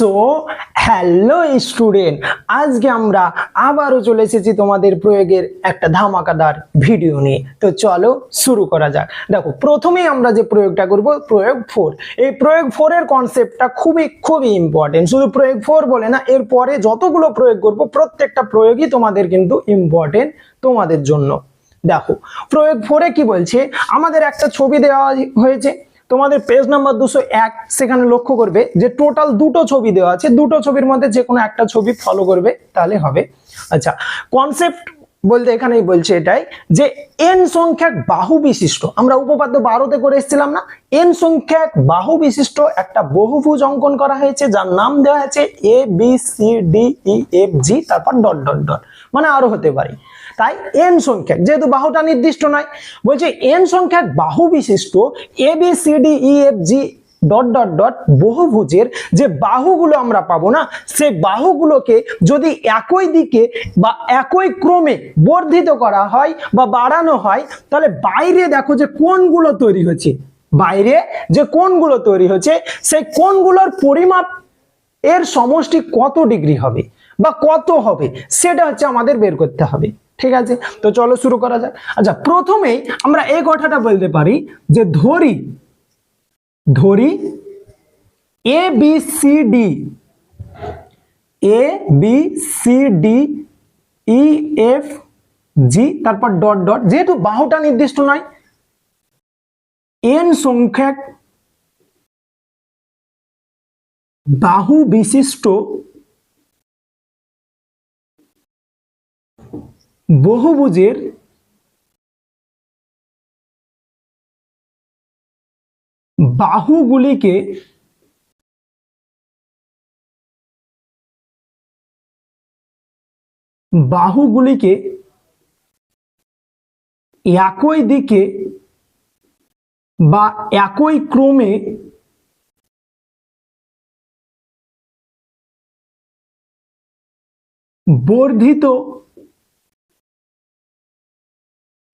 So hello student, আজকে আমরা আবারও চলে এসেছি তোমাদের প্রয়োগের একটা ধামাকাদার ভিডিও নিয়ে। তো চলো শুরু করা যাক। দেখো, প্রথমেই আমরা যে প্রয়োগটা করব, প্রয়োগ ফোর। এই প্রয়োগ ফোরের কনসেপ্টটা খুবই খুবই ইম্পর্টেন্ট শুধু প্রয়োগ ফোর বলে না, এরপরে যতগুলো প্রয়োগ করব, প্রত্যেকটা প্রয়োগই তোমাদের কিন্তু ইম্পর্টেন্ট তোমাদের জন্য। দেখো, প্রয়োগ ফোরে কি বলছে? আমাদের একটা ছবি দেওয়া হয়েছে তোমাদের পেজ নাম্বার দুশো এক, সেখানে লক্ষ্য করবে যে টোটাল দুটো ছবি দেওয়া আছে। দুটো ছবির মধ্যে যে কোনো একটা ছবি ফলো করবে, তাহলে হবে। আচ্ছা কনসেপ্ট বলতে এখানেই বলছে এটাই যে এন সংখ্যক বাহু বিশিষ্ট। আমরা উপপাদ্য বারোতে করে এসেছিলাম না? এন সংখ্যক বাহু বিশিষ্ট একটা বহুভুজ অঙ্কন করা হয়েছে, যার নাম দেওয়া হয়েছে A B C D E F G তারপর ডট ডট ডট মানে আরও হতে পারে। তাই এন সংখ্যক, যেহেতু বাহুটা নির্দিষ্ট নয়, বলছে এন সংখ্যক বাহু বিশিষ্ট A B C D E F G dot dot dot বহুভুজের যে বাহুগুলো আমরা পাবো না সেই বাহুগুলোকে যদি একই দিকে বা একই ক্রমে বর্ধিত করা হয় বা বাড়ানো হয়, তাহলে বাইরে দেখো যে কোনগুলো তৈরি হচ্ছে বাইরে যে কোনগুলো তৈরি হচ্ছে সেই কোনগুলোর পরিমাপ এর সমষ্টি কত ডিগ্রি হবে বা কত হবে, সেটা হচ্ছে আমাদের বের করতে হবে। ঠিক আছে? তো চলো শুরু করা যাক। আচ্ছা প্রথমেই আমরা এই কথাটা বলতে পারি যে ধরি ধরি A B C D A B C D E F G তারপর ডট ডট যেহেতু বাহুটা নির্দিষ্ট নয় এন সংখ্যক বাহু বিশিষ্ট বহুভুজের বাহুগুলিকে বাহুগুলিকে একই দিকে বা একই ক্রমে বর্ধিত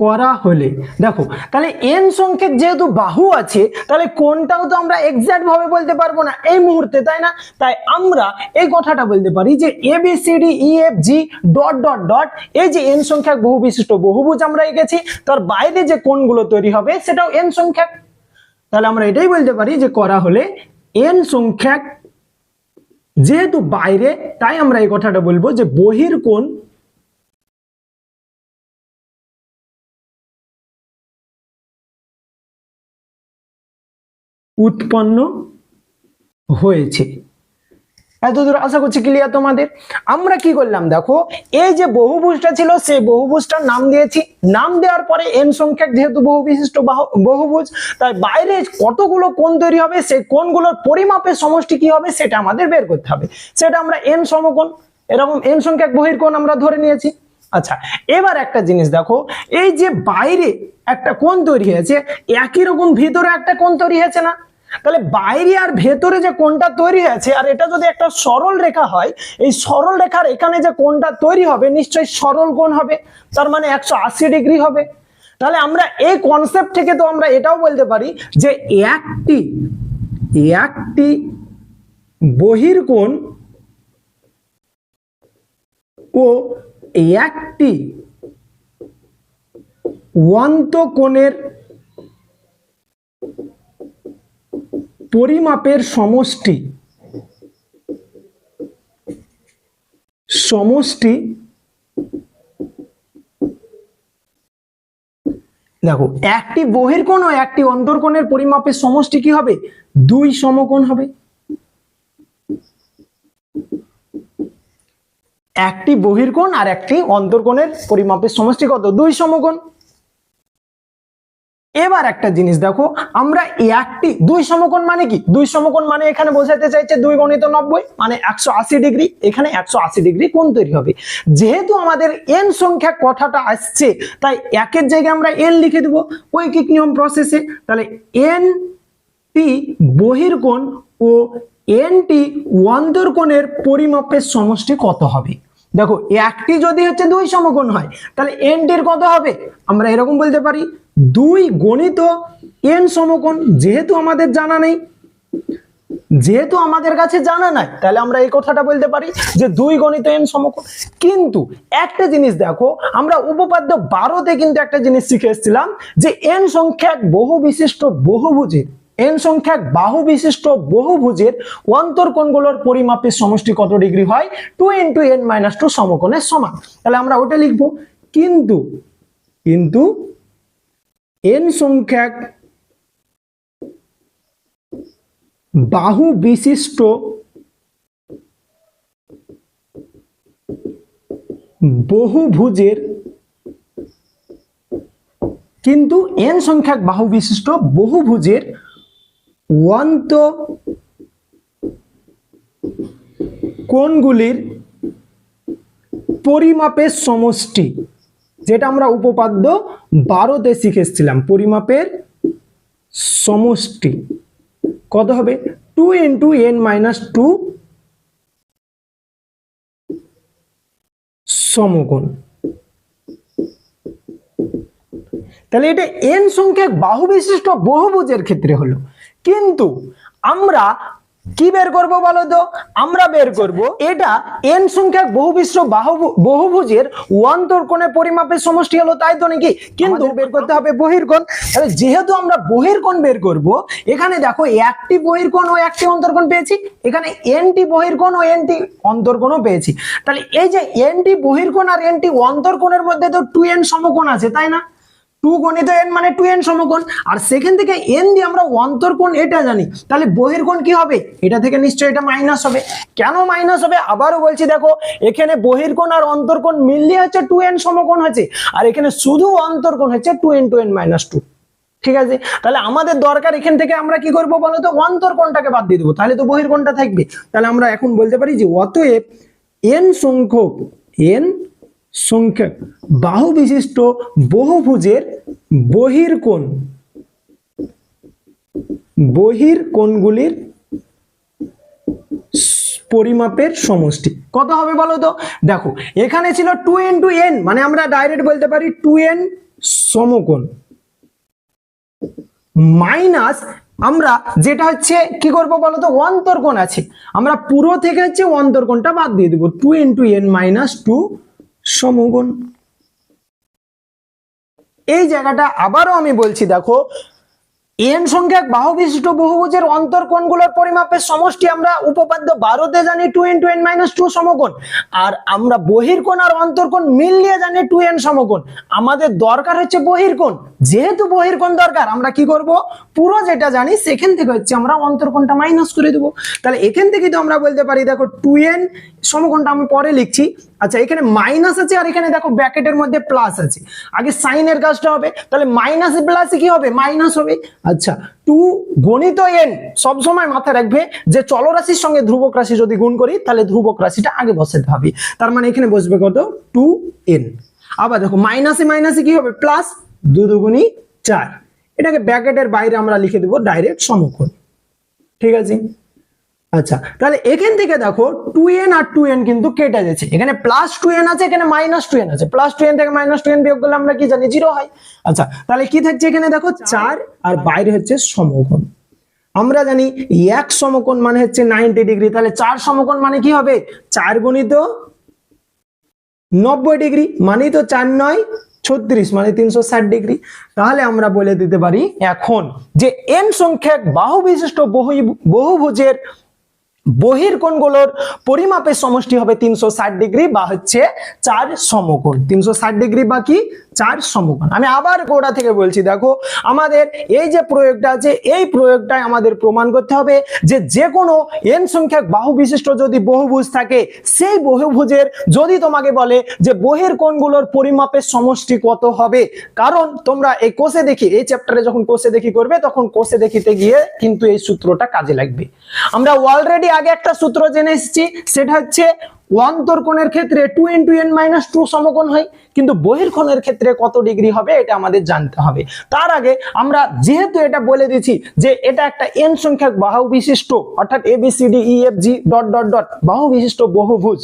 করা হলে। দেখো, তাহলে এন সংখ্যক যেহেতু বাহু আছে, তাহলে কোনটাও তো আমরা এক্সাক্ট ভাবে বলতে পারব না এই মুহূর্তে, তাই না? তাই আমরা এই কথাটা বলতে পারি যে A B C D E F G dot dot dot এই যে এন সংখ্যক বহু বিশিষ্ট বহুভুজ আমরা এঁকেছি, তার বাইরে যে কোনগুলো তৈরি হবে সেটাও এন সংখ্যক। তাহলে আমরা এটাই বলতে পারি যে করা হলে এন সংখ্যক যেহেতু বাইরে, তাই আমরা এই কথাটা বলব যে বহির কোণ উৎপন্ন হয়েছে। এতদূর আশা করছি ক্লিয়ার তোমাদের? আমরা কি করলাম দেখো, এই যে বহুভুজটা ছিল, সেই বহুভুজটার নাম দিয়েছি। নাম দেওয়ার পরে এন সংখ্যক যেহেতু বহু বিশিষ্ট বাহু- বহুভুজ, তাই বাইরে কতগুলো কোণ তৈরি হবে, সেই কোণগুলোর পরিমাপের সমষ্টি কি হবে, সেটা আমাদের বের করতে হবে। সেটা আমরা এন সমকোণ, এরকম এন সংখ্যক বহির্কোণ আমরা ধরে নিয়েছি। আচ্ছা এবার একটা জিনিস দেখো, এই যে বাইরে একটা কোণ তৈরি হয়েছে, একই রকম ভিতরে একটা কোণ তৈরি হয়েছে না? তাহলে বাইরে আর ভেতরে যে কোনটা তৈরি হয়েছে, আর এটা যদি একটা সরল রেখা হয়, এই সরল রেখার এখানে যে কোনটা তৈরি হবে, নিশ্চয়ই সরল কোণ হবে, তার মানে একশো আশি ডিগ্রি হবে। তাহলে আমরা এই কনসেপ্ট থেকে তো আমরা এটাও বলতে পারি যে একটি একটি বহির্কোণ ও একটি অন্তকোণের পরিমাপের সমষ্টি। সমষ্টি দেখো, একটি বহির্কোণ ও একটি অন্তর্কোণের পরিমাপের সমষ্টি কি হবে? দুই সমকোণ হবে। একটি বহির্কোণ আর একটি অন্তর্কোণের পরিমাপের সমষ্টি কত? দুই সমকোণ। এবার একটা জিনিস দেখো, আমরা একটি দুই সমকোণ মানে কি? দুই সমকোণ মানে এখানে বোঝাতে চাইছে দুই গণিত নব্বই মানে একশো আশি ডিগ্রি, এখানে একশো আশি ডিগ্রি কোণ তৈরি হবে। যেহেতু আমাদের এন সংখ্যা কথাটা আসছে, তাই একের জায়গায় আমরা এন লিখে দেবো। ঐকিক নিয়ম প্রসেসে তাহলে N T বহির্কোণ O N T অন্তর্কোণের পরিমাপের সমষ্টি কত হবে? দেখো, একটি যদি হচ্ছে দুই সমকোণ হয়, তাহলে এন টির কত হবে? আমরা এরকম বলতে পারি। দুই গণিত এন সমকোণ, যেহেতু আমাদের জানা নেই, যেহেতু আমাদের কাছে জানা নাই, তাহলে আমরা এই কথাটা বলতে পারি যে দুই গণিত এন সমকোণ। কিন্তু একটা জিনিস দেখো, আমরা উপপাদ্য বারোতে কিন্তু একটা জিনিস শিখে এসেছিলাম যে এন সংখ্যা বহু বিশিষ্ট বহুভুজের, এন সংখ্যা এক বাহু বিশিষ্ট বহুভুজের অন্তর্কোণগুলোর পরিমাপের সমষ্টি কত ডিগ্রি হয়? Two into N minus two সমকোণের সমান। তাহলে আমরা ওটা লিখব। কিন্তু কিন্তু এন সংখ্যা এক বাহু বিশিষ্ট বহুভুজের, কিন্তু এন সংখ্যক বাহু বিশিষ্ট বহুভুজের অন্ত কোণগুলির পরিমাপের সমষ্টি। যেটা আমরা উপপাদ্য বারোতে শিখেছিলাম, পরিমাপের সমষ্টি। কত হবে? Two into N minus two সমকোণ। তাহলে এটা এন সংখ্যক বাহু বিশিষ্ট বহুভুজের ক্ষেত্রে হলো। কিন্তু আমরা কি বের করব বলো তো? আমরা বের করব। এটা এন সংখ্যক বহুবিশ্ব বাহু বহুভুজের অন্তর্কোণের পরিমাপের সমষ্টি হলো তাই তো নাকি? কিন্তু বের করতে হবে বহির্কোণ। তাহলে যেহেতু আমরা বহির্কোণ বের করব এখানে দেখো একটি বহির্কোণ ও একটি অন্তর্কোণ পেয়েছি এখানে এনটি বহির্কোণ ও এনটি অন্তর্কোণও পেয়েছি। তাহলে এই যে এনটি বহির্কোণ আর এনটি অন্তর্কোণের মধ্যে তো টু এন সমকোণ আছে তাই না? টু গণিত এন মানে টু এন সমকোণ। আর সেখান থেকে এন দিয়ে আমরা অন্তর্কোণ এটা জানি। তাহলে বহির্কোণ কি হবে? এটা থেকে নিশ্চয়ই এটা মাইনাস হবে। কেন মাইনাস হবে? আবারও বলছি, দেখো, এখানে বহির্কোণ আর অন্তর্কোণ মিলিয়ে হচ্ছে টু এন সমকোণ হচ্ছে। আর এখানে শুধু অন্তর্কোণ হচ্ছে two N two N minus two. ঠিক আছে? তাহলে আমাদের দরকার এখান থেকে আমরা কি করব বলো তো? অন্তর্কোণটাকে বাদ দিয়ে দেবো। তাহলে তো বহির্কোণটা থাকবে। তাহলে আমরা এখন বলতে পারি যে অতএব এন সংখ্যক, এন সংখ্যক বাহু বিশিষ্ট বহুভুজের বহির বহির্কোণ। বহির্কোণগুলির স- পরিমাপের সমষ্টি। কত হবে বলো তো? দেখো, এখানে ছিল টু এন টু এন মানে আমরা ডাইরেক্ট বলতে পারি টু এন সমকোণ। মাইনাস আমরা যেটা হচ্ছে, কি করব বলো তো? অন্তর্কোণ আছে। আমরা পুরো থেকে হচ্ছে অন্তর্কোণটা বাদ দিয়ে দেবো। Two into N minus two সমগুণ। এই জায়গাটা আবারও আমি বলছি, দেখো, এন সংখ্যক বাহু বিশিষ্ট বহুভুজের অন্তর্কোণগুলোর পরিমাপের সমষ্টি আমরা উপপাদ্য বারোতে জানি two N two N minus two সমকোণ আর আমরা বহির্কোণ আর অন্তর্কোণ মিলিয়ে জানি টু এন সমকোণ আমাদের দরকার হচ্ছে বহির্কোণ যেহেতু বহির্কোণ দরকার, আমরা কি করব? পুরো যেটা জানি, সেখান থেকে হচ্ছে আমরা অন্তর্কোণটা মাইনাস করে দেবো। তাহলে এখান থেকে তো আমরা বলতে পারি, দেখো টু এন সমকোণটা আমি পরে লিখছি। আচ্ছা এখানে মাইনাস আছে আর এখানে দেখো ব্র্যাকেটের মধ্যে প্লাস আছে। আগে সাইনের কাজটা হবে, তাহলে মাইনাস প্লাস কি হবে? মাইনাস হবে। আচ্ছা টু গণিত এন সব সময় মাথায় রাখবে যে চলরাশির সঙ্গে ধ্রুবক রাশি যদি গুণ করি, তাহলে ধ্রুবক রাশিটা আগে বসাতে হবে তার মানে এখানে বসবে কত? টু এন আবার দেখো মাইনাসে মাইনাসে কি হবে? প্লাস দু দুগুণি চার। এটাকে ব্র্যাকেটের বাইরে আমরা লিখে দেবো ডাইরেক্ট সমকোণ। ঠিক আছে? আচ্ছা তাহলে এখান থেকে দেখো টু এন আর টু এন কিন্তু কেটে যাচ্ছে। এখানে প্লাস টু এন আছে, এখানে মাইনাস টু এন আছে। প্লাস টু এন থেকে মাইনাস টু এন বিয়োগ করলে আমরা কি জানি? জিরো হয়। আচ্ছা তাহলে কি থাকছে এখানে দেখো? চার, আর বাইরে হচ্ছে সমকোণ। আমরা জানি এক সমকোণ মানে হচ্ছে নাইনটি ডিগ্রি তাহলে চার সমকোণ মানে কি হবে? চার গুণিত নব্বই ডিগ্রি মানেই তো চার নয়, ছত্রিশ মানে তিনশো ষাট ডিগ্রি তাহলে আমরা বলে দিতে পারি এখন যে এন সংখ্যক বাহু বিশিষ্ট বহু বহুভুজের বহির্কোণগুলোর পরিমাপের সমষ্টি হবে তিনশো ষাট ডিগ্রি বা হচ্ছে চার সমকোণ। তিনশো ষাট ডিগ্রি বা কি? চার সমকোণ আমি আবার গোড়া থেকে বলছি, দেখো, আমাদের এই যে প্রয়োগটা আছে, এই প্রয়োগটাই আমাদের প্রমাণ করতে হবে যে যে কোনো এন সংখ্যক বাহু বিশিষ্ট যদি বহুভুজ থাকে, সেই বহুভুজের যদি তোমাকে বলে যে বহির্কোণগুলোর পরিমাপের সমষ্টি কত হবে, কারণ তোমরা এই কোষে দেখি, এই চ্যাপ্টারে যখন কোষে দেখি করবে, তখন কোষে দেখিতে গিয়ে কিন্তু এই সূত্রটা কাজে লাগবে। আমরা অলরেডি আগে একটা সূত্র জেনে এসেছি, সেটা হচ্ছে অন্তর্কোণের ক্ষেত্রে two into N minus two সমকোণ হয়, কিন্তু বহির্কোণের ক্ষেত্রে কত ডিগ্রি হবে এটা আমাদের জানতে হবে। তার আগে আমরা যেহেতু এটা বলে দিচ্ছি যে এটা একটা এন সংখ্যক বাহু বিশিষ্ট, অর্থাৎ A B C D B E F G dot dot dot বাহু বিশিষ্ট বহুভুজ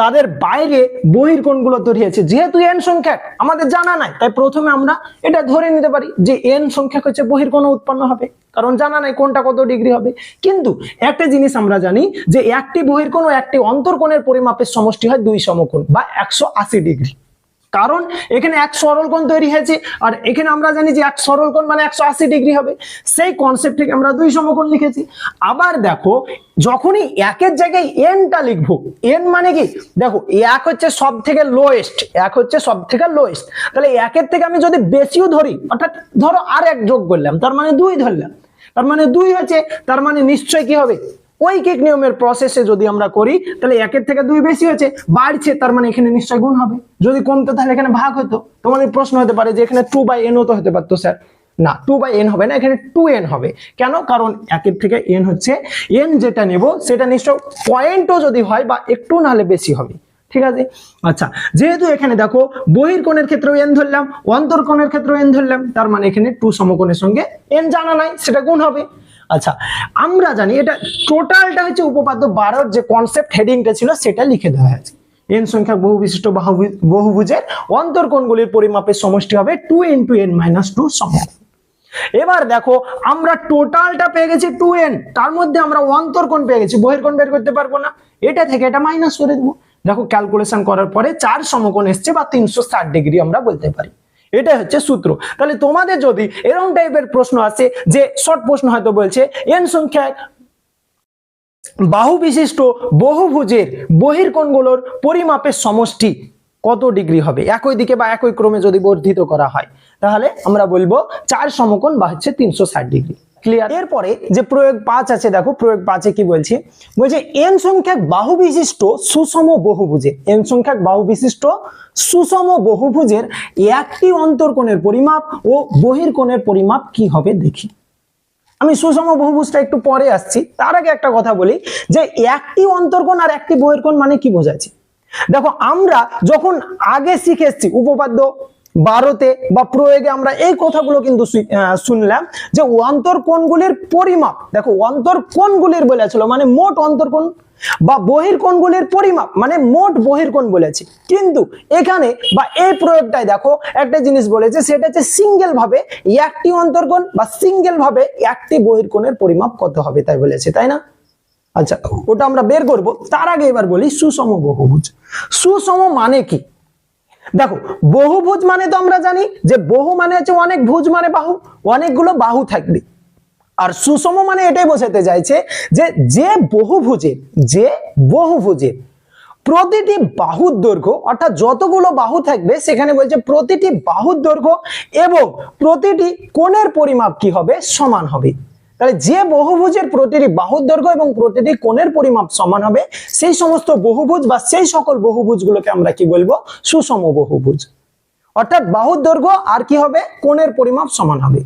তাদের বাইরে বহির্কোণগুলো তৈরি হয়েছে। যেহেতু এন সংখ্যক, আমাদের জানা নাই। তাই প্রথমে আমরা এটা ধরে নিতে পারি যে এন সংখ্যক হচ্ছে বহির্কোণ উৎপন্ন হবে। কারণ জানা নাই কোনটা কত ডিগ্রি হবে। কিন্তু একটা জিনিস আমরা জানি যে একটি বহির্কোণ ও একটি অন্তর্কোণের পরিমাপের সমষ্টি হয় দুই সমকোণ বা একশো আশি ডিগ্রি। কারণ এখানে এক সরল কোণ তৈরি হয়েছে, আর এখানে আমরা জানি যে এক সরল কোণ মানে একশো আশি ডিগ্রি হবে। সেই কনসেপ্ট থেকে আমরা দুই সমকোণ লিখেছি। আবার দেখো, যখনই একের জায়গায় এনটা লিখব এন মানে কি? দেখো, এক হচ্ছে সব থেকে লোয়েস্ট এক হচ্ছে সব থেকে লোয়েস্ট তাহলে একের থেকে আমি যদি বেশিও ধরি, অর্থাৎ ধরো আর এক যোগ করলাম, তার মানে দুই ধরলাম। তার মানে দুই হচ্ছে, তার মানে নিশ্চয় কি হবে? ঐকিক নিয়মের প্রসেসে যদি আমরা করি, তাহলে একের থেকে দুই বেশি হয়েছে। বাড়ছে, তার মানে এখানে নিশ্চয় গুণ হবে। যদি কমতো তাহলে এখানে ভাগ হতো। তোমাদের প্রশ্ন হতে পারে যে এখানে টু বাই এনও তো হতে পারতো স্যার না টু বাই এন হবে না, এখানে টু এন হবে। কেন? কারণ একের থেকে এন হচ্ছে এন যেটা নেব, সেটা নিশ্চয় পয়েন্টও যদি হয় বা একটু নাহলে বেশি হবে। ঠিক আছে? আচ্ছা যেহেতু এখানে দেখো বহির্কোণের ক্ষেত্রেও এন ধরলাম অন্তর্কোণের ক্ষেত্রেও এন ধরলাম, তার মানে এখানে টু সমকোণের সঙ্গে এন জানা নাই, সেটা গুণ হবে। আচ্ছা আমরা জানি এটা টোটালটা হচ্ছে উপপাদ্য বারোর যে কনসেপ্ট হেডিংটা ছিল, সেটা লিখে দেওয়া আছে এন সংখ্যা বহু বিশিষ্ট বাহু- বহুভুজের অন্তর্কোণগুলির পরিমাপের সমষ্টি হবে two into N minus two এবার দেখো, আমরা টোটালটা পেয়ে গেছি টু এন তার মধ্যে আমরা অন্তর্কোণ পেয়ে গেছি বহির্কোণ বের করতে পারব না। এটা থেকে এটা মাইনাস করে দেবো। দেখো ক্যালকুলেশন করার পরে চার সমকোণ এসছে বা তিনশো ষাট ডিগ্রি আমরা বলতে পারি। এটাই হচ্ছে সূত্র। তাহলে তোমাদের যদি এরকম টাইপের প্রশ্ন আসে, যে শর্ট প্রশ্ন হয়তো বলছে, এন সংখ্যায় বাহু বিশিষ্ট বহুভুজের বহির্কোণগুলোর পরিমাপের সমষ্টি কত ডিগ্রি হবে? একই দিকে বা একই ক্রমে যদি বর্ধিত করা হয়, তাহলে আমরা বলব চার সমকোণ বা হচ্ছে তিনশো ষাট ডিগ্রি। ক্লিয়ার এরপরে যে প্রয়োগ পাঁচ আছে, দেখো, প্রয়োগ পাঁচে কি বলছে? বলছে এন সংখ্যক বাহু বিশিষ্ট সুষম বহুভুজের এন সংখ্যক বাহু বিশিষ্ট সুষম বহুভুজের একটি অন্তর্কোণের পরিমাপ ও বহির্কোণের পরিমাপ কি হবে দেখি। আমি সুষম বহুভুজটা একটু পরে আসছি। তার আগে একটা কথা বলি, যে একটি অন্তর্কোণ আর একটি বহির্কোণ মানে কি বোঝাচ্ছি? দেখো, আমরা যখন আগে শিখে এসছি, উপপাদ্য বারোতে বা প্রয়োগে আমরা এই কথাগুলো কিন্তু শুনলাম যে অন্তর্কোণগুলির পরিমাপ, দেখো অন্তর্কোণগুলির বলেছিল মানে মোট অন্তর্কোণ বা বহির্কোণগুলির পরিমাপ মানে মোট বহির্কোণ বলেছে। কিন্তু এখানে বা এই প্রয়োগটায় দেখো একটা জিনিস বলেছে, সেটা হচ্ছে সিঙ্গেল ভাবে একটি অন্তর্কোণ বা সিঙ্গেল ভাবে একটি বহির্কোণের পরিমাপ কত হবে তাই বলেছে, তাই না? আচ্ছা ওটা আমরা বের করব, তার আগে এবার বলি সুষম বহুভুজ। সুষম মানে কি? দেখো বহুভুজ মানে তো আমরা জানি যে বহু মানে হচ্ছে অনেক ভুজ মানে বাহু, অনেকগুলো বাহু থাকবে। আর সুষম মানে এটাই বোঝাতে চাইছে যে যে বহুভুজের যে বহুভুজের প্রতিটি বাহুর দৈর্ঘ্য, অর্থাৎ যতগুলো বাহু থাকবে, সেখানে বলছে প্রতিটি বাহুর দৈর্ঘ্য এবং প্রতিটি কোণের পরিমাপ কি হবে? সমান হবে। তাহলে যে বহুভুজের প্রতিটি বাহুর দৈর্ঘ্য এবং প্রতিটি কোণের পরিমাপ সমান হবে, সেই সমস্ত বহুভুজ বা সেই সকল বহুভুজগুলোকে আমরা কি বলব? সুষম বহুভুজ। অর্থাৎ বাহুর দৈর্ঘ্য আর কি হবে? কোণের পরিমাপ সমান হবে।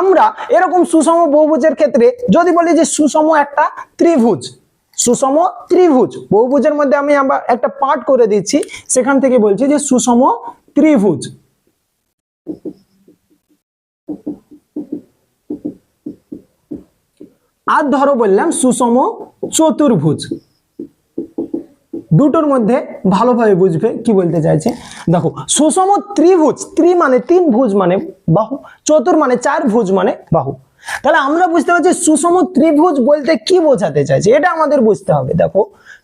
আমরা এরকম সুষম বহুভুজের ক্ষেত্রে যদি বলি যে সুষম একটা ত্রিভুজ, সুষম ত্রিভুজ, বহুভুজের মধ্যে আমি আবার একটা পার্ট করে দিচ্ছি, সেখান থেকে বলছি যে সুষম ত্রিভুজ। আর ধরো বললাম সুষম চতুর্ভুজ। দুটোর মধ্যে ভালোভাবে বুঝবে কি বলতে চাইছে? দেখো, সুষম ত্রিভুজ, ত্রি মানে তিন ভুজ মানে বাহু, চতুর মানে চার ভুজ মানে বাহু। তাহলে আমরা বুঝতে পারছি সুষম ত্রিভুজ বলতে কি বোঝাতে চাইছে? এটা আমাদের বুঝতে হবে, দেখো।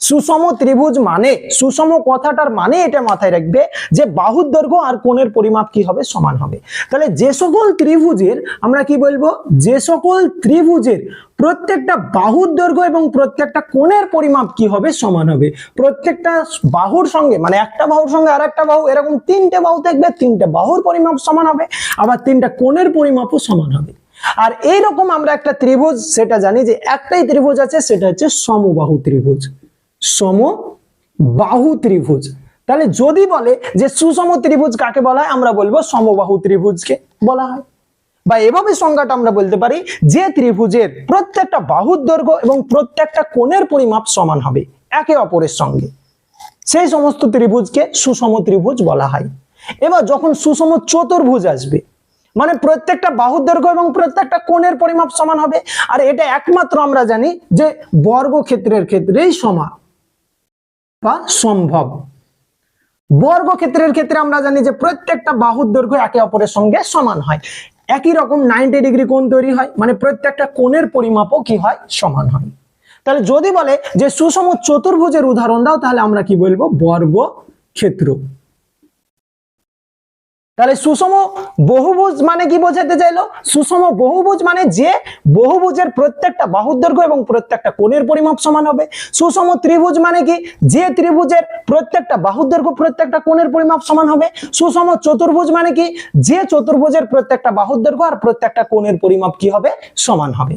সুষম ত্রিভুজ মানে সুষম কথাটার মানে এটা মাথায় রাখবে যে বাহুর দৈর্ঘ্য আর কোণের পরিমাপ কি হবে? সমান হবে। তাহলে যে সকল ত্রিভুজের, আমরা কি বলব? যে সকল ত্রিভুজের প্রত্যেকটা বাহুর দৈর্ঘ্য এবং প্রত্যেকটা কোণের পরিমাপ কি হবে? সমান হবে। প্রত্যেকটা বাহুর সঙ্গে মানে একটা বাহুর সঙ্গে আর একটা বাহু, এরকম তিনটে বাহু থাকবে, তিনটে বাহুর পরিমাপ সমান হবে, আবার তিনটা কোণের পরিমাপও সমান হবে। আর এইরকম আমরা একটা ত্রিভুজ, সেটা জানি যে একটাই ত্রিভুজ আছে, সেটা হচ্ছে সমবাহু ত্রিভুজ। সমবাহু ত্রিভুজ। তাহলে যদি বলে যে সুষম ত্রিভুজ কাকে বলা হয়? আমরা বলব সমবাহু ত্রিভুজকে বলা হয়। বা এভাবে সংজ্ঞাটা আমরা বলতে পারি যে ত্রিভুজের প্রত্যেকটা বাহুর দৈর্ঘ্য এবং প্রত্যেকটা কোণের পরিমাপ সমান হবে একে অপরের সঙ্গে। সেই সমস্ত ত্রিভুজকে সুষম ত্রিভুজ বলা হয়। এবার যখন সুষম চতুর্ভুজ আসবে মানে প্রত্যেকটা বাহুর দৈর্ঘ্য এবং প্রত্যেকটা কোণের পরিমাপ সমান হবে। আর এটা একমাত্র আমরা জানি যে বর্গক্ষেত্রের ক্ষেত্রেই সমান বা সম্ভব। বর্গক্ষেত্রের ক্ষেত্রে আমরা জানি যে প্রত্যেকটা বাহুর দৈর্ঘ্য একে অপরের সঙ্গে সমান হয়। একই রকম নাইনটি ডিগ্রি কোণ তৈরি হয় মানে প্রত্যেকটা কোণের পরিমাপও কি হয়? সমান হয়। তাহলে যদি বলে যে সুষম চতুর্ভুজের উদাহরণ দাও, তাহলে আমরা কি বলব? বর্গ ক্ষেত্র তাহলে সুষম বহুভুজ মানে কি বোঝাতে চাইলো? সুষম বহুভুজ মানে যে বহুভুজের প্রত্যেকটা বাহুর দৈর্ঘ্য এবং প্রত্যেকটা কোণের পরিমাপ সমান হবে। সুষম ত্রিভুজ মানে কি? যে ত্রিভুজের প্রত্যেকটা বাহুর দৈর্ঘ্য প্রত্যেকটা কোণের পরিমাপ সমান হবে। সুষম চতুর্ভুজ মানে কি? যে চতুর্ভুজের প্রত্যেকটা বাহুর দৈর্ঘ্য আর প্রত্যেকটা কোণের পরিমাপ কি হবে? সমান হবে।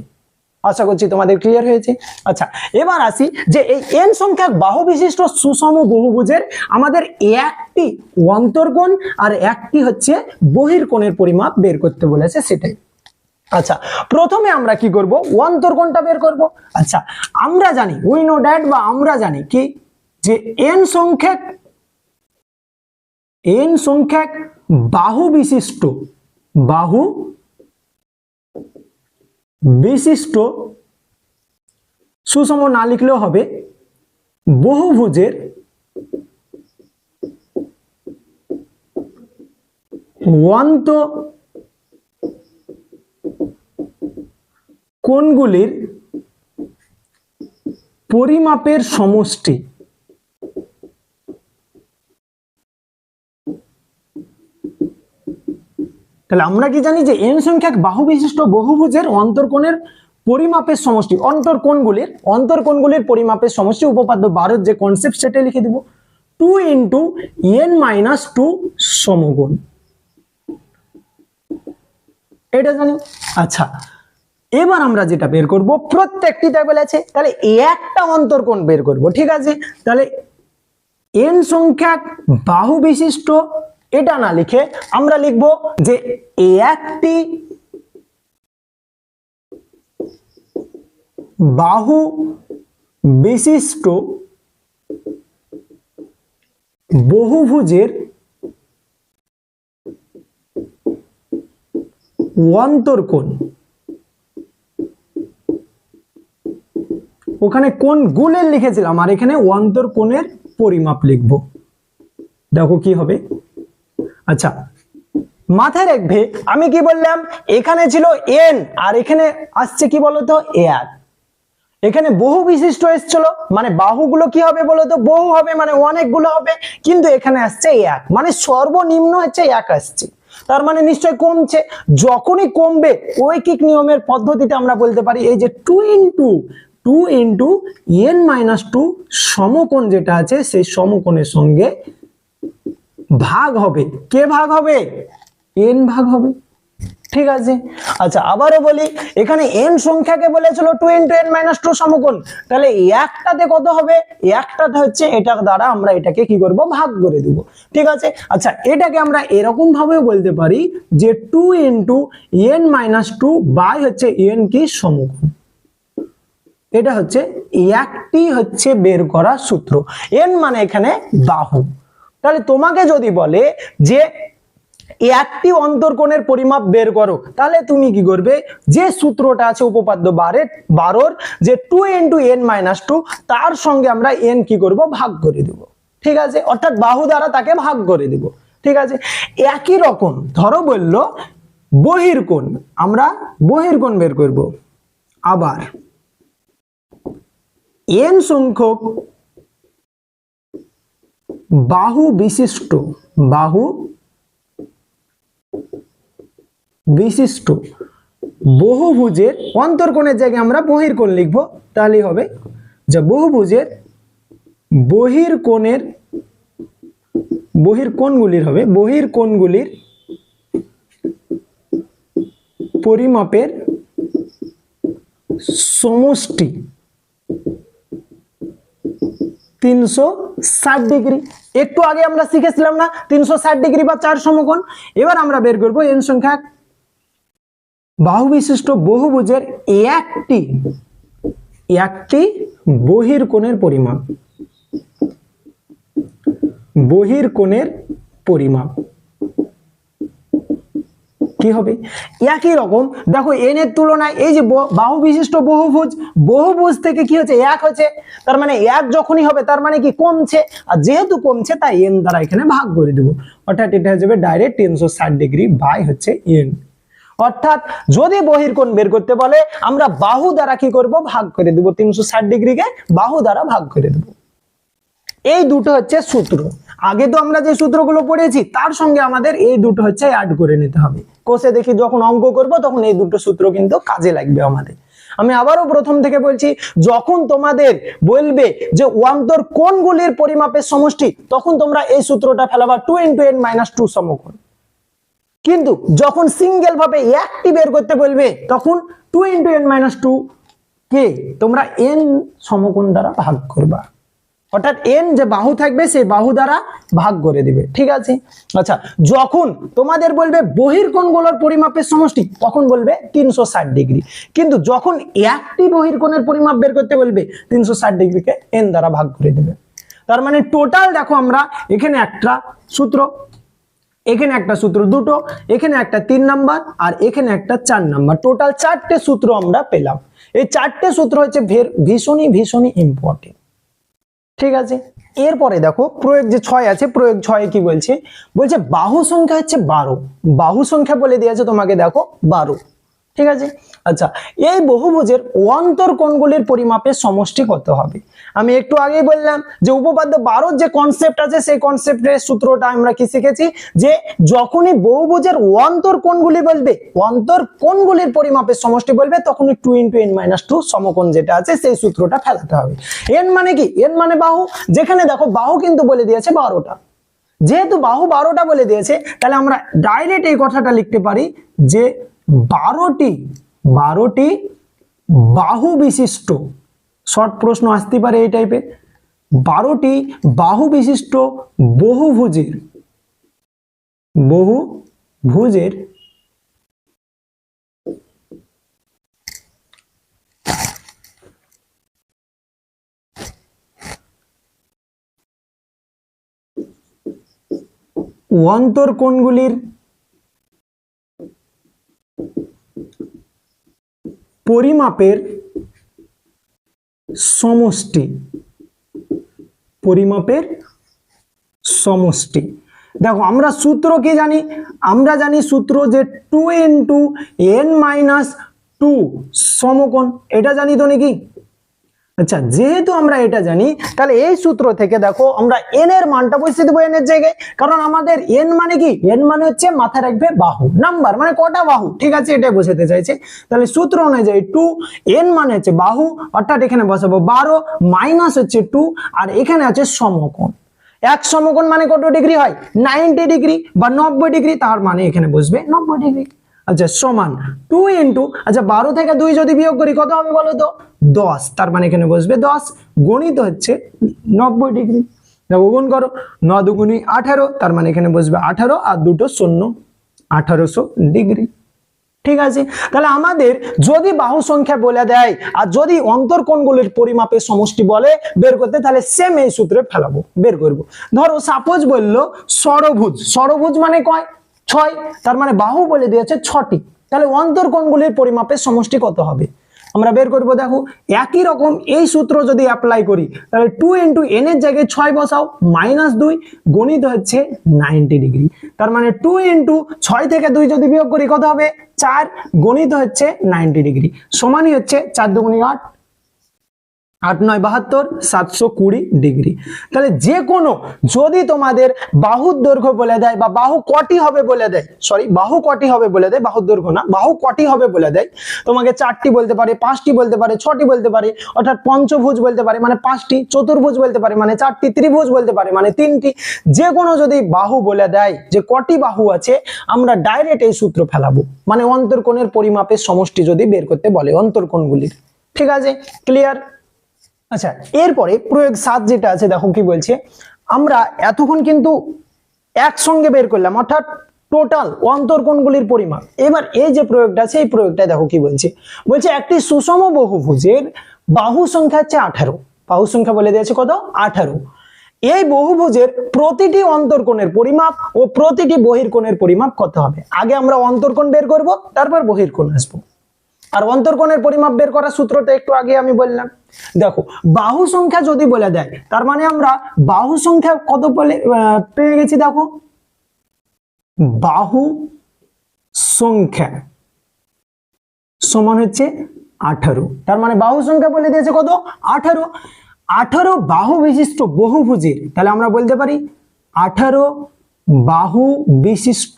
আশা করছি তোমাদের ক্লিয়ার হয়েছে। আচ্ছা এবার আসি যে এই এন সংখ্যক বাহু বিশিষ্ট সুষম বহুভুজের আমাদের একটি অন্তর্কোণ আর একটি হচ্ছে বহির্কোণের পরিমাপ বের করতে বলেছে সেটাই। আচ্ছা প্রথমে আমরা কি করব? অন্তর্কোণটা বের করব। আচ্ছা আমরা জানি উই নো ড্যাট বা আমরা জানি কি? যে এন সংখ্যক এন সংখ্যক বাহু বিশিষ্ট বাহু বিশিষ্ট সুষম না লিখলেও হবে। বহুভুজের অন্ত কোণগুলির পরিমাপের সমষ্টি। তাহলে আমরা কি জানি যে এন সংখ্যক বাহু বিশিষ্ট বহুভুজের অন্তর্কোণের পরিমাপের সমষ্টি, অন্তর্কোণগুলির অন্তর্কোণগুলির পরিমাপের সমষ্টি, উপপাদ্য বারোর যে কনসেপ্ট সেটা লিখে দিব। Two into N minus two সমগুণ। এটা জানি? আচ্ছা এবার আমরা যেটা বের করব, প্রত্যেকটি টেবিল আছে, তাহলে একটা অন্তর্কোণ বের করব, ঠিক আছে? তাহলে এন সংখ্যক বাহু বিশিষ্ট এটা না লিখে আমরা লিখব যে একটি বাহু বিশিষ্ট বহুভুজের অন্তর্কোণ। ওখানে কোন গুণের লিখেছিলাম? আর এখানে অন্তর্কোণের পরিমাপ লিখব। দেখো কি হবে? আচ্ছা মাথায় রাখবে আমি কি বললাম, এখানে ছিল এন আর এখানে আসছে কি বলতো এক এখানে বহু বিশিষ্ট এসছিল মানে বাহুগুলো কি হবে বলতো? বহু হবে মানে অনেকগুলো হবে, কিন্তু এখানে আসছে এক মানে সর্বনিম্ন হচ্ছে এক আসছে। তার মানে নিশ্চয় কমছে। যখনই কমবে ঐকিক নিয়মের পদ্ধতিতে আমরা বলতে পারি, এই যে two into two into N minus two সমকোণ যেটা আছে, সেই সমকোণের সঙ্গে ভাগ হবে। কে ভাগ হবে? এন ভাগ হবে। ঠিক আছে? আচ্ছা আবারও বলি, এখানে এন সংখ্যাকে বলেছিল two into N minus two সমকোণ। তাহলে একটাতে কত হবে? একটাতে হচ্ছে এটা দ্বারা আমরা এটাকে কি করব? ভাগ করে দেব। ঠিক আছে? আচ্ছা এটাকে আমরা এরকম ভাবেও বলতে পারি যে two into N minus two by হচ্ছে এন কি সমকোণ। এটা হচ্ছে একটি হচ্ছে বের করা সূত্র। এন মানে এখানে বাহু। তাহলে তোমাকে যদি বলে যে একটি অন্তর্কোণের পরিমাপ বের করো, তাহলে তুমি কি করবে? যে সূত্রটা আছে উপপাদ্য বারের, বারোর, যে two into N minus two তার সঙ্গে আমরা এন কি করব? ভাগ করে দেব। ঠিক আছে? অর্থাৎ বাহু দ্বারা তাকে ভাগ করে দেব। ঠিক আছে? একই রকম, ধরো বলল বহির্কোণ, আমরা বহির্কোণ বের করব। আবার এন সংখ্যক বাহু বিশিষ্ট বাহু বিশিষ্ট। বহুভুজের অন্তর্কোণের জায়গায় আমরা বহির্কোণ লিখব, তাহলেই হবে যে বহুভুজের বহির্কোণের, বহির্কোণগুলির হবে, বহির্কোণগুলির পরিমাপের সমষ্টি। তিনশো ষাট ডিগ্রি। একটু আগে আমরা শিখেছিলাম না, তিনশো ষাট ডিগ্রি বা চার সমকোণ। এবার আমরা বের করব এন সংখ্যা বাহু বিশিষ্ট বহুভুজের একটি একটি বহির্কোণের পরিমাপ। বহির্কোণের পরিমাপ। কি হবে? একই রকম, দেখো এন এর তুলনায় এই যে বাহু বিশিষ্ট বহুভুজ বহুভুজ থেকে কি হচ্ছে? এক হচ্ছে। তার মানে এক যখনই হবে, তার মানে কি কমছে? আর যেহেতু কমছে, তাই এন দ্বারা এখানে ভাগ করে দেবো। অর্থাৎ এটা হয়ে যাবে ডাইরেক্ট তিনশো ষাট ডিগ্রি বাই হচ্ছে এন অর্থাৎ যদি বহির্কোণ বের করতে বলে, আমরা বাহু দ্বারা কি করব? ভাগ করে দেবো। তিনশো ষাট ডিগ্রিকে বাহু দ্বারা ভাগ করে দেবো। এই দুটো হচ্ছে সূত্র। আগে তো আমরা যে সূত্রগুলো পড়েছি, তার সঙ্গে আমাদের এই দুটো হচ্ছে অ্যাড করে নিতে হবে। কোষে দেখি যখন অঙ্ক করব, তখন এই দুটো সূত্র কিন্তু কাজে লাগবে আমাদের। আমি আবারও প্রথম থেকে বলছি, যখন তোমাদের বলবে যে অন্তর কোনগুলির পরিমাপের সমষ্টি, তখন তোমরা এই সূত্রটা ফেলাবা two into N minus two সমকোণ। কিন্তু যখন সিঙ্গেল ভাবে একটি বের করতে বলবে, তখন two into N minus two কে তোমরা এন সমকোণ দ্বারা ভাগ করবা। অর্থাৎ এন যে বাহু থাকবে, সেই বাহু দ্বারা ভাগ করে দিবে। ঠিক আছে? আচ্ছা যখন তোমাদের বলবে বহির্কোণগুলোর পরিমাপের সমষ্টি, তখন বলবে তিনশো ষাট ডিগ্রি। কিন্তু যখন একটি বহির্কোণের পরিমাপ বের করতে বলবে, তিনশো ষাট ডিগ্রিকে এন দ্বারা ভাগ করে দিবে। তার মানে টোটাল দেখো আমরা, এখানে একটা সূত্র, এখানে একটা সূত্র দুটো, এখানে একটা তিন নাম্বার, আর এখানে একটা চার নাম্বার। টোটাল চারটে সূত্র আমরা পেলাম। এই চারটে সূত্র হচ্ছে ভীষণই ভীষণই ইম্পর্টেন্ট ঠিক আছে? এরপরে দেখো, প্রয়োগ যে ছয় আছে, প্রয়োগ ছয়ে কি বলছে? বলছে বাহু সংখ্যা হচ্ছে বারো। বাহু সংখ্যা বলে দিয়েছে তোমাকে, দেখো, বারো। ঠিক আছে? আচ্ছা এই বহুভুজের অন্তর কোণগুলির পরিমাপের সমষ্টি কত হবে? আমি একটু আগেই বললাম যে উপপাদ্য বারোর যে কনসেপ্ট আছে, সেই কনসেপ্টের সূত্রটা আমরা কি শিখেছি? যে যখনই বহুভুজের অন্তর কোণগুলি বলবে, অন্তর কোণগুলির পরিমাপের সমষ্টি বলবে, তখনই two into N minus two সমকোণ যেটা আছে, সেই সূত্রটা ফেলাতে হবে। এন মানে কি? এন মানে বাহু। যেখানে দেখো, বাহু কিন্তু বলে দিয়েছে বারোটা। যেহেতু বাহু বারোটা বলে দিয়েছে, তাহলে আমরা ডাইরেক্ট এই কথাটা লিখতে পারি যে বারোটি বারোটি বাহু বিশিষ্ট। শর্ট প্রশ্ন আসতে পারে এই টাইপের বারোটি বাহু বিশিষ্ট বহুভুজের বহু ভুজের অন্তর কোণগুলির পরিমাপের সমষ্টি। পরিমাপের সমষ্টি। দেখো, আমরা সূত্র কি জানি? আমরা জানি সূত্র যে two into N minus two সমকোণ। এটা জানি তো নাকি? আচ্ছা যেহেতু আমরা এটা জানি, তাহলে এই সূত্র থেকে দেখো আমরা এন এর মানটা বসিয়ে দেবো এন এর জায়গায়। কারণ আমাদের এন মানে কি? এন মানে হচ্ছে মাথায় রাখবে বাহু। নাম্বার মানে কটা বাহু? ঠিক আছে, এটাই বসাতে চাইছে। তাহলে সূত্র অনুযায়ী টু এন মানে হচ্ছে বাহু, অর্থাৎ এখানে বসাবো বারো মাইনাস হচ্ছে টু আর এখানে আছে সমকোণ। এক সমকোণ মানে কত ডিগ্রি হয়? নাইনটি ডিগ্রি বা নব্বই ডিগ্রি, তার মানে এখানে বসবে নব্বই ডিগ্রি। আচ্ছা সমান টু ইন্টু আচ্ছা বারো থেকে দুই যদি বিয়োগ করি, কত হবে বলো তো? দশ, তার মানে এখানে বসবে দশ, গণিত হচ্ছে নব্বই ডিগ্রি। গুণ করো, ন দুগুণি আঠারো, তার মানে এখানে বসবে আঠারো আর দুটো শূন্য, আঠারোশো ডিগ্রি। ঠিক আছে? তাহলে আমাদের যদি বাহু সংখ্যা বলে দেয়, আর যদি অন্তর্কোণগুলির পরিমাপের সমষ্টি বলে, বের করতে তাহলে সেম এই সূত্রে ফেলাবো, বের করব। ধরো সাপোজ বলল ষড়ভুজ ষড়ভুজ মানে কয়? ছয়, তার মানে বাহু বলে দিয়েছে ছটি। তাহলে অন্তর্কোণগুলির পরিমাপের সমষ্টি কত হবে? আমরা বের করব, দেখো, একই রকম এই সূত্র যদি অ্যাপ্লাই করি, তাহলে টু ইন্টু এন এর জায়গায় ছয় বসাও মাইনাস দুই গণিত হচ্ছে নাইনটি ডিগ্রি তার মানে টু ইন্টু ছয় থেকে দুই যদি বিয়োগ করি, কত হবে? চার, গণিত হচ্ছে নাইনটি ডিগ্রি সমানই হচ্ছে চার দুগুণি আট। আট নয় বাহাত্তর, সাতশো কুড়ি ডিগ্রি। তাহলে যে কোনো যদি তোমাদের বাহুর দৈর্ঘ্য বলে দেয় বা বাহু কটি হবে বলে দেয় সরি বাহু কটি হবে বলে দেয়, বাহুর দৈর্ঘ্য না, বাহু কটি হবে বলে দেয়, তোমাকে চারটি বলতে পারে, পাঁচটি বলতে পারে, ছটি বলতে পারে, অর্থাৎ পঞ্চভুজ বলতে পারে মানে পাঁচটি, চতুর্ভুজ বলতে পারে মানে চারটি, ত্রিভুজ বলতে পারে মানে তিনটি। যে কোনো যদি বাহু বলে দেয় যে কটি বাহু আছে, আমরা ডাইরেক্ট এই সূত্র ফেলাবো। মানে অন্তর্কোণের পরিমাপের সমষ্টি যদি বের করতে বলে, অন্তর্কোণগুলির। ঠিক আছে? ক্লিয়ার আচ্ছা এরপরে প্রয়োগ সাত যেটা আছে, দেখো কি বলছে, আমরা এতক্ষণ কিন্তু একসঙ্গে বের করলাম, অর্থাৎ টোটাল অন্তর্কোণগুলির পরিমাপ এবার এই যে প্রয়োগটা আছে, এই প্রয়োগটা দেখো কি বলছে বলছে একটি সুষম বহুভুজের বাহু সংখ্যা হচ্ছে আঠারো। বাহু সংখ্যা বলে দিয়েছে কত? আঠারো। এই বহুভুজের প্রতিটি অন্তর্কোণের পরিমাপ ও প্রতিটি বহির্কোণের পরিমাপ কত হবে? আগে আমরা অন্তর্কোণ বের করব, তারপর বহির্কোণ আসব। আর অন্তর্কোণের পরিমাপ বের করার সূত্রটা একটু আগে আমি বললাম। দেখো, বাহু সংখ্যা যদি বলে দেয়, তার মানে আমরা বাহু সংখ্যা কত বলে পেয়ে গেছি দেখো? বাহু সংখ্যা সমান হচ্ছে আঠারো। তার মানে বাহু সংখ্যা বলে দিয়েছে কত? আঠারো। আঠারো বাহু বিশিষ্ট বহুভুজের, তাহলে আমরা বলতে পারি আঠারো বাহু বিশিষ্ট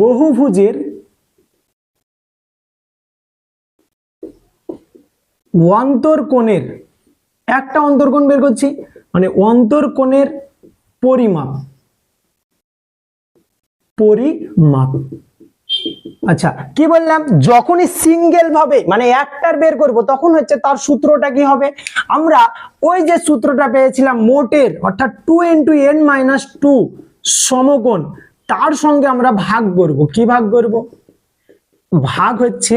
বহুভুজের অন্তর্কোণের একটা অন্তর্কোণ বের করছি মানে অন্তর্কোণের পরিমাপ। পরিমাপ। আচ্ছা কি বললাম? যখনই সিঙ্গেল ভাবে মানে একটার বের করব, তখন হচ্ছে তার সূত্রটা কি হবে? আমরা ওই যে সূত্রটা পেয়েছিলাম মোটের, অর্থাৎ two into N minus two সমকোণ, তার সঙ্গে আমরা ভাগ করব। কি ভাগ করব? ভাগ হচ্ছে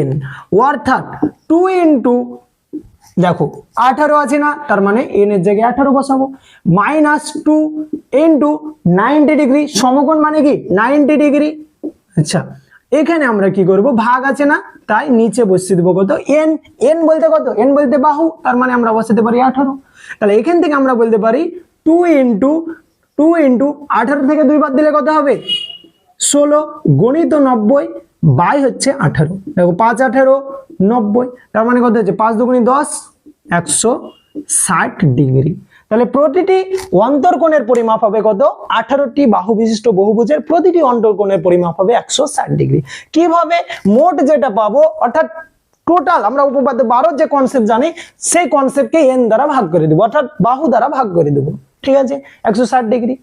এন অর্থাৎ টু ইন্টু দেখো, আঠারো আছে না, তার মানে এন এর জায়গায় আঠারো বসাবো minus two into ninety degree সমকোণ মানে কি? নাইনটি ডিগ্রি আচ্ছা এখানে আমরা কি করব? ভাগ আছে না, তাই নিচে বসিয়ে দেবো কত? এন এন বলতে কত? এন বলতে বাহু, তার মানে আমরা বসাতে পারি আঠারো। তাহলে এখান থেকে আমরা বলতে পারি টু ইন্টু টু ইন্টু আঠারো থেকে দুই বাদ দিলে কত হবে? ষোলো, গণিত নব্বই বাই হচ্ছে আঠারো। দেখো পাঁচ আঠারো, নব্বই, তার মানে কত হচ্ছে? পাঁচ দুগুণি দশ, একশো ষাট ডিগ্রি। তাহলে প্রতিটি অন্তর্কোণের পরিমাপ হবে কত? আঠারোটি বাহু বিশিষ্ট বহুভুজের প্রতিটি অন্তর্কোণের পরিমাপ হবে একশো ষাট ডিগ্রি। কীভাবে মোট যেটা পাবো? অর্থাৎ টোটাল আমরা উপপাদ্য বারো যে কনসেপ্ট জানি, সেই কনসেপ্টকে এন দ্বারা ভাগ করে দেবো। অর্থাৎ বাহু দ্বারা ভাগ করে দেবো। ঠিক আছে? একশো ষাট ডিগ্রি।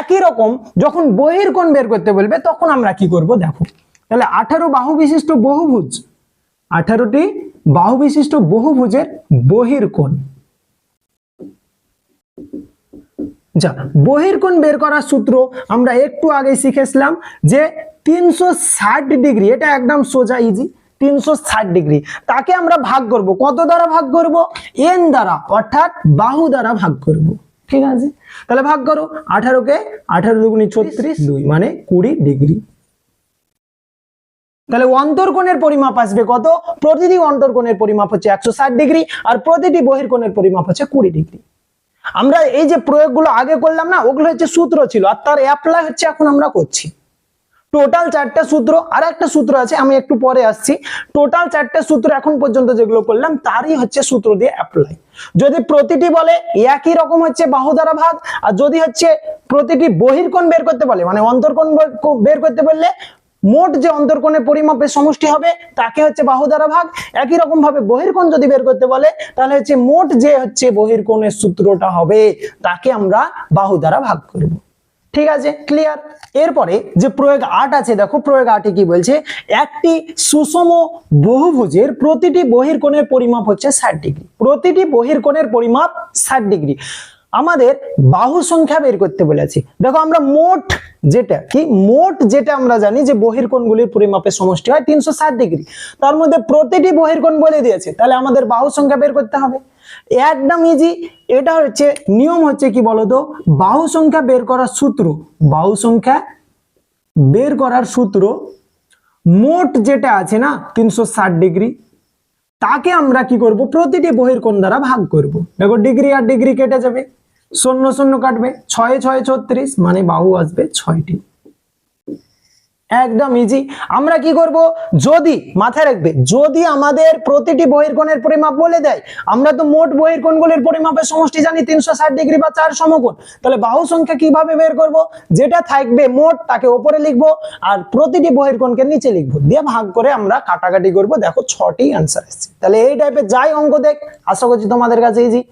একই রকম যখন বহির্কোণ বের করতে বলবে, তখন আমরা কি করব? দেখো। তাহলে আঠারো বাহু বিশিষ্ট বহুভুজ, আঠারোটি বাহু বিশিষ্ট বহুভুজের বহির বহির্কোণ। যা বহির বহির্কোণ বের করার সূত্র আমরা একটু আগে শিখেছিলাম যে তিনশো ষাট ডিগ্রি, এটা একদম সোজা ইজি তিনশো ষাট ডিগ্রি। তাকে আমরা ভাগ করব, কত দ্বারা ভাগ করব? এন দ্বারা, অর্থাৎ বাহু দ্বারা ভাগ করব। ঠিক আছে? তাহলে ভাগ করো, আঠারোকে আঠারো দুগুণি ছত্রিশ দুই মানে কুড়ি ডিগ্রি। তাহলে অন্তর্কোণের পরিমাপ আসবে কত? প্রতিটি অন্তর্কোণের পরিমাপ হচ্ছে একশো ষাট ডিগ্রি আর প্রতিটি বহির্কোণের পরিমাপ হচ্ছে কুড়ি ডিগ্রি। আমরা এই যে প্রয়োগগুলো আগে করলাম না, ওগুলো হচ্ছে সূত্র ছিল আর তার অ্যাপ্লাই হচ্ছে এখন আমরা করছি। টোটাল চারটা সূত্র, আর একটা সূত্র আছে, আমি একটু পরে আসছি। টোটাল চারটা সূত্র এখন পর্যন্ত যেগুলো করলাম, তারই হচ্ছে সূত্র দিয়ে অ্যাপ্লাই যদি প্রতিটি বলে একই রকম হচ্ছে বাহু দ্বারা ভাগ, আর যদি হচ্ছে প্রতিটি বহির্কোণ বের করতে বলে মানে অন্তর্কোণ বের- বের করতে বললে মোট যে অন্তর্কোণের পরিমাপের সমষ্টি হবে, তাকে হচ্ছে বাহু দ্বারা ভাগ। একই রকম ভাবে বহির্কোণ যদি বের করতে বলে, তাহলে হচ্ছে মোট যে হচ্ছে বহির্কোণের সূত্রটা হবে, তাকে আমরা বাহু দ্বারা ভাগ করব। ঠিক আছে? ক্লিয়ার এরপরে যে প্রয়োগ আট আছে, দেখো প্রয়োগ আটে কি বলছে? একটি সুষম বহুভুজের প্রতিটি বহির্কোণের পরিমাপ হচ্ছে ষাট ডিগ্রি। প্রতিটি বহির্কোণের পরিমাপ ষাট ডিগ্রি। আমাদের বাহু সংখ্যা বের করতে বলেছি। দেখো আমরা মোট যেটা, কি? মোট যেটা আমরা জানি যে বহির্কোণগুলির পরিমাপের সমষ্টি হয় তিনশো ষাট ডিগ্রি। তার মধ্যে প্রতিটি বহির্কোণ বলে দিয়েছে, তাহলে আমাদের বাহু সংখ্যা বের করতে হবে। একদম ইজি এটা হচ্ছে, নিয়ম হচ্ছে কি বলতো? বাহু সংখ্যা বের করার সূত্র, বাহু সংখ্যা বের করার সূত্র মোট যেটা আছে না, তিনশো ষাট ডিগ্রি, তাকে আমরা কি করব? প্রতিটি বহির্কোণ দ্বারা ভাগ করব। দেখো ডিগ্রি আর ডিগ্রি কেটে যাবে। শূন্য শূন্য কাটবে, ছয় ছয় ছত্রিশ মানে বাহু আসবে ছয়টি। একদম ইজি আমরা কি করব? যদি, মাথায় রাখবে, যদি আমাদের প্রতিটি বহির্কোণের পরিমাপ বলে দেয়, আমরা তো মোট বহির্কোণগুলির পরিমাপের সমষ্টি জানি, তিনশো ষাট ডিগ্রি বা চার সমকোণ। তাহলে বাহু সংখ্যা কীভাবে বের করব? যেটা থাকবে মোট, তাকে ওপরে লিখব, আর প্রতিটি বহির্কোণকে নিচে লিখব। দিয়ে ভাগ করে আমরা কাটাকাটি করব। দেখো, ছটি অ্যান্সার এসছে। তাহলে এই টাইপের যাই অঙ্ক দেখ, আশা করছি তোমাদের কাছে ইজি